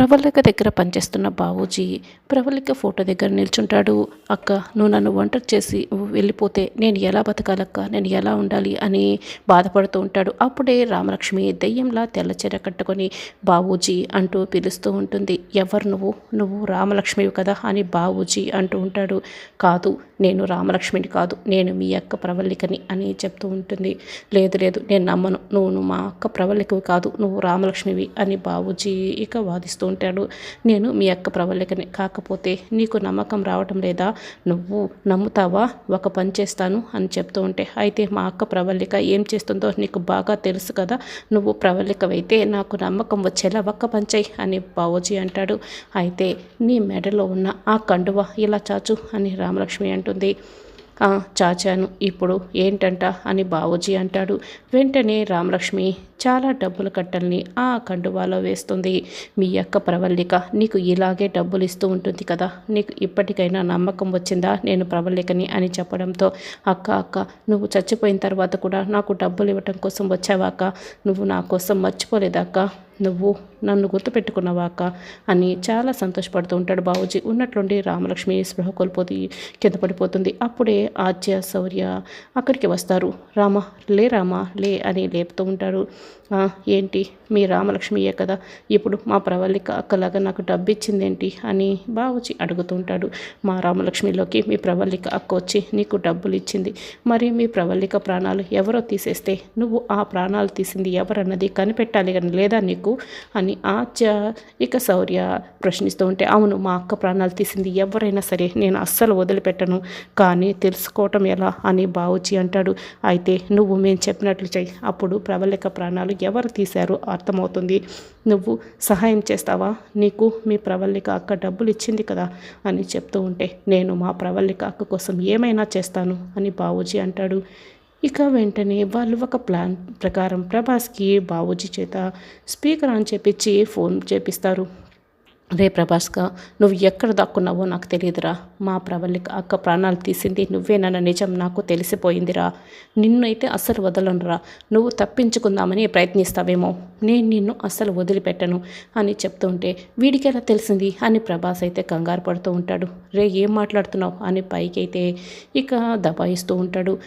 ప్రవళిక దగ్గర పనిచేస్తున్న బావూజీ ప్రవళిక ఫోటో దగ్గర నిల్చుంటాడు. అక్క నువ్వు నన్ను వంట చేసి వెళ్ళిపోతే నేను ఎలా బతకాలక్క? నేను ఎలా ఉండాలి? అని బాధపడుతూ ఉంటాడు. అప్పుడే రామలక్ష్మి దెయ్యంలా తెల్లచీర కట్టుకొని బావూజీ అంటూ పిలుస్తూ ఉంటుంది. ఎవరు నువ్వు? నువ్వు రామలక్ష్మివి కదా అని బావూజీ అంటూ ఉంటాడు. కాదు నేను రామలక్ష్మిని కాదు. నేను మీ అక్క ప్రవళికని అని చెప్తూ ఉంటుంది. లేదు లేదు నేను నమ్మను. నువ్వు మా అక్క ప్రవళికవి కాదు. నువ్వు రామలక్ష్మివి అని బావూజీ ఇక వాదిస్తూ ఉంటాడు. నేను మీ అక్క ప్రవళికని కాకపోతే నీకు నమ్మకం రావటం లేదా? నువ్వు నమ్ముతావా? ఒక పని చేస్తాను అని చెప్తూ ఉంటే అయితే మా అక్క ప్రవళిక ఏం చేస్తుందో నీకు బాగా తెలుసు కదా? నువ్వు ప్రవళికవైతే నాకు నమ్మకం వచ్చేలా ఒక్క పంచాయి అని బావోజీ అంటాడు. అయితే నీ మెడలో ఉన్న ఆ కండువ ఇలా చాచు అని రామలక్ష్మి అంటుంది. చాచాను. ఇప్పుడు ఏంటంట? అని బావోజీ అంటాడు. వెంటనే రామలక్ష్మి చాలా డబ్బుల కట్టల్ని ఆ కండువాలో వేస్తుంది. మీ అక్క ప్రవల్లిక నీకు ఇలాగే డబ్బులు ఇస్తూ ఉంటుంది కదా నీకు ఇప్పటికైనా నమ్మకం వచ్చిందా నేను ప్రవల్లికని అని చెప్పడంతో అక్క అక్క నువ్వు చచ్చిపోయిన తర్వాత కూడా నాకు డబ్బులు ఇవ్వటం కోసం వచ్చావాక నువ్వు నా కోసం మర్చిపోలేదా అక్క? నువ్వు నన్ను గుర్తుపెట్టుకున్నవాక అని చాలా సంతోషపడుతూ ఉంటాడు బాబుజీ ఉన్నట్లుండి రామలక్ష్మి స్పృహ కోల్పోతి కింద పడిపోతుంది. అప్పుడే ఆద్య శౌర్య అక్కడికి వస్తారు. రామ లే రామ లే అని లేపుతూ ఉంటారు. ఏంటి? మీ రామలక్ష్మియే కదా. ఇప్పుడు మా ప్రవళిక అక్కలాగా నాకు డబ్బు ఇచ్చిందేంటి అని బావచి అడుగుతుంటాడు. మా రామలక్ష్మిలోకి మీ ప్రవళిక అక్క వచ్చి నీకు డబ్బులు ఇచ్చింది మరి మీ ప్రవళిక ప్రాణాలు ఎవరో తీసేస్తే నువ్వు ఆ ప్రాణాలు తీసింది ఎవరన్నది కనిపెట్టాలి కానీ లేదా నీకు? అని ఆచ ఇక శౌర్య ప్రశ్నిస్తూ ఉంటే అవును మా అక్క ప్రాణాలు తీసింది ఎవరైనా సరే నేను అస్సలు వదిలిపెట్టను. కానీ తెలుసుకోవటం ఎలా? అని బావుచి అంటాడు. అయితే నువ్వు మేము చెప్పినట్లు చెయ్యి అప్పుడు ప్రవళిక ప్రాణాలు ఎవరు తీశారో అర్థమవుతుంది. నువ్వు సహాయం చేస్తావా? నీకు మీ ప్రవల్లిక అక్క డబ్బులు ఇచ్చింది కదా అని చెప్తూ ఉంటే నేను మా ప్రవల్లిక అక్క కోసం ఏమైనా చేస్తాను అని బావూజీ అంటాడు. ఇక వెంటనే వాళ్ళు ఒక ప్లాన్ ప్రకారం ప్రభాస్కి బావూజీ చేత స్పీకర్ ఆన్ చేపించి ఫోన్ చేపిస్తారు. రే ప్రభాస్గా నువ్వు ఎక్కడ దాక్కున్నావో నాకు తెలియదురా. మా ప్రవళిక అక్క ప్రాణాలు తీసింది నువ్వేనన్న నిజం నాకు తెలిసిపోయిందిరా. నిన్నైతే అస్సలు వదలనురా. నువ్వు తప్పించుకుందామని ప్రయత్నిస్తావేమో. నేను నిన్ను అస్సలు వదిలిపెట్టను అని చెప్తుంటే వీడికి ఎలా తెలిసింది అని ప్రభాస్ అయితే కంగారు పడుతూ ఉంటాడు. రే ఏం మాట్లాడుతున్నావు అని పైకి అయితే ఇక దబాయిస్తూ ఉంటాడు.